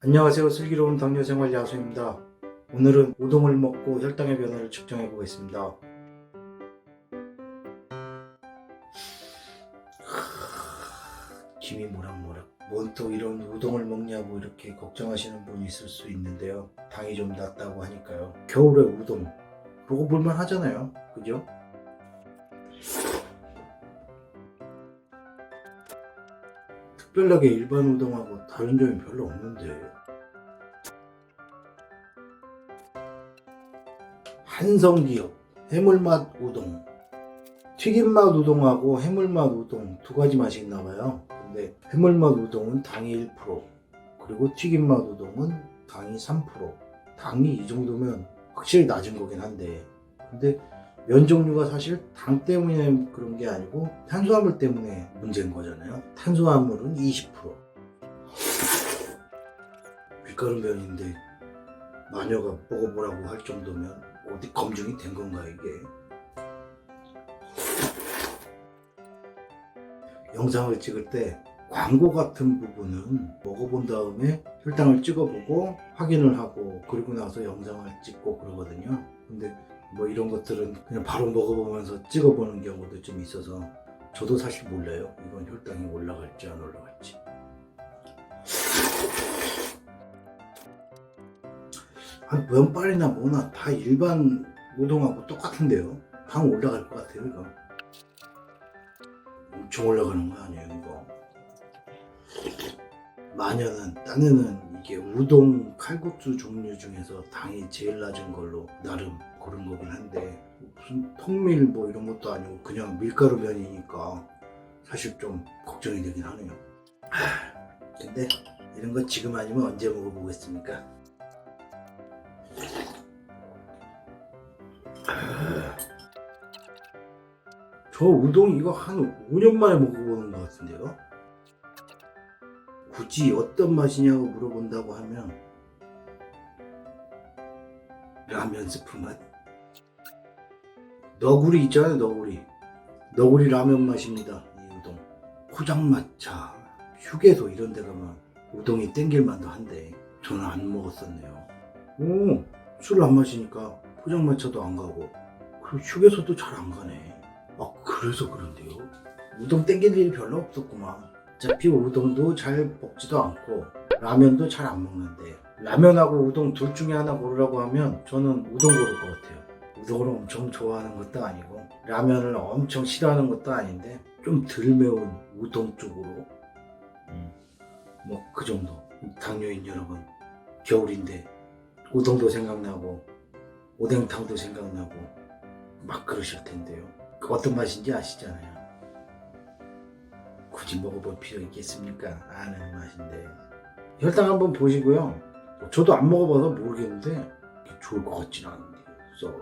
안녕하세요. 슬기로운 당뇨생활 야수입니다. 오늘은 우동을 먹고 혈당의 변화를 측정해 보겠습니다. 김이 모락모락 뭔또 이런 우동을 먹냐고 이렇게 걱정하시는 분이 있을 수 있는데요. 당이 좀 낮다고 하니까요. 겨울에 우동. 그거 볼만 하잖아요. 그죠? 특별하게 일반 우동하고 다른 점이 별로 없는데 한성기업 해물맛 우동 튀김맛 우동하고 해물맛 우동 두 가지 맛이 있나 봐요 근데 해물맛 우동은 당이 1% 그리고 튀김맛 우동은 당이 3% 당이 이 정도면 확실히 낮은 거긴 한데 근데 면 종류가 사실 당 때문에 그런 게 아니고 탄수화물 때문에 문제인 거잖아요. 탄수화물은 20%. 밀가루 면인데 마녀가 먹어보라고 할 정도면 어디 검증이 된 건가 이게? 영상을 찍을 때 광고 같은 부분은 먹어본 다음에 혈당을 찍어보고 확인을 하고 그리고 나서 영상을 찍고 그러거든요. 근데 뭐 이런 것들은 그냥 바로 먹어보면서 찍어보는 경우도 좀 있어서 저도 사실 몰라요. 이건 혈당이 올라갈지 안 올라갈지. 한 면발이나 뭐나 다 일반 우동하고 똑같은데요. 당 올라갈 것 같아요, 이거. 엄청 올라가는 거 아니에요, 이거. 마녀는, 딴에는 이게 우동 칼국수 종류 중에서 당이 제일 낮은 걸로 나름 고른 거긴 한데 무슨 통밀 뭐 이런 것도 아니고 그냥 밀가루 면이니까 사실 좀 걱정이 되긴 하네요. 하, 근데 이런 거 지금 아니면 언제 먹어보겠습니까? 저 우동 이거 한 5년 만에 먹어보는 것 같은데요? 굳이 어떤 맛이냐고 물어본다고 하면 라면 스프 맛? 너구리 있잖아요 너구리. 너구리 라면 맛입니다 이 우동. 포장마차 휴게소 이런 데 가면 우동이 땡길 만도 한데 저는 안 먹었었네요. 오술 안 마시니까 포장마차도 안 가고. 그리고 휴게소도 잘 안 가네 아 그래서 그런데요? 우동 땡길 일이 별로 없었구만. 어차피 우동도 잘 먹지도 않고 라면도 잘 안 먹는데 라면하고 우동 둘 중에 하나 고르라고 하면 저는 우동 고를 것 같아요. 우동을 엄청 좋아하는 것도 아니고 라면을 엄청 싫어하는 것도 아닌데 좀 덜 매운 우동 쪽으로. 뭐그 정도. 당뇨인 여러분 겨울인데 우동도 생각나고 오뎅탕도 생각나고 막 그러실 텐데요 어떤 맛인지 아시잖아요. 굳이 먹어볼 필요 있겠습니까? 아는 맛인데. 혈당 한번 보시고요. 저도 안 먹어봐서 모르겠는데 좋을 것 같지는 않은데. 그래서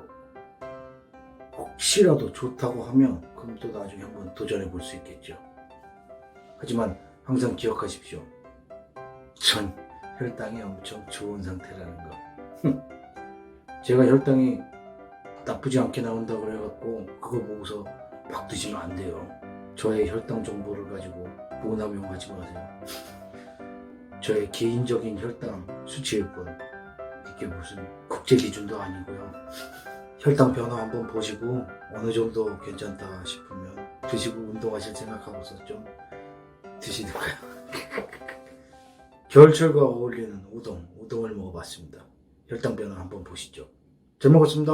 혹시라도 좋다고 하면 그럼 또 나중에 한번 도전해 볼 수 있겠죠. 하지만 항상 기억하십시오. 전 혈당이 엄청 좋은 상태라는 거. 제가 혈당이 나쁘지 않게 나온다 그래갖고 그거 보고서 막 드시면 안 돼요 저의 혈당 정보를 가지고 모남용하지 마세요. 저의 개인적인 혈당 수치일 뿐 이게 무슨 국제 기준도 아니고요. 혈당 변화 한번 보시고 어느 정도 괜찮다 싶으면 드시고 운동하실 생각하고서 좀 드시든가요. 겨울철과 어울리는 우동, 우동을 먹어봤습니다. 혈당 변화 한번 보시죠. 잘 먹었습니다.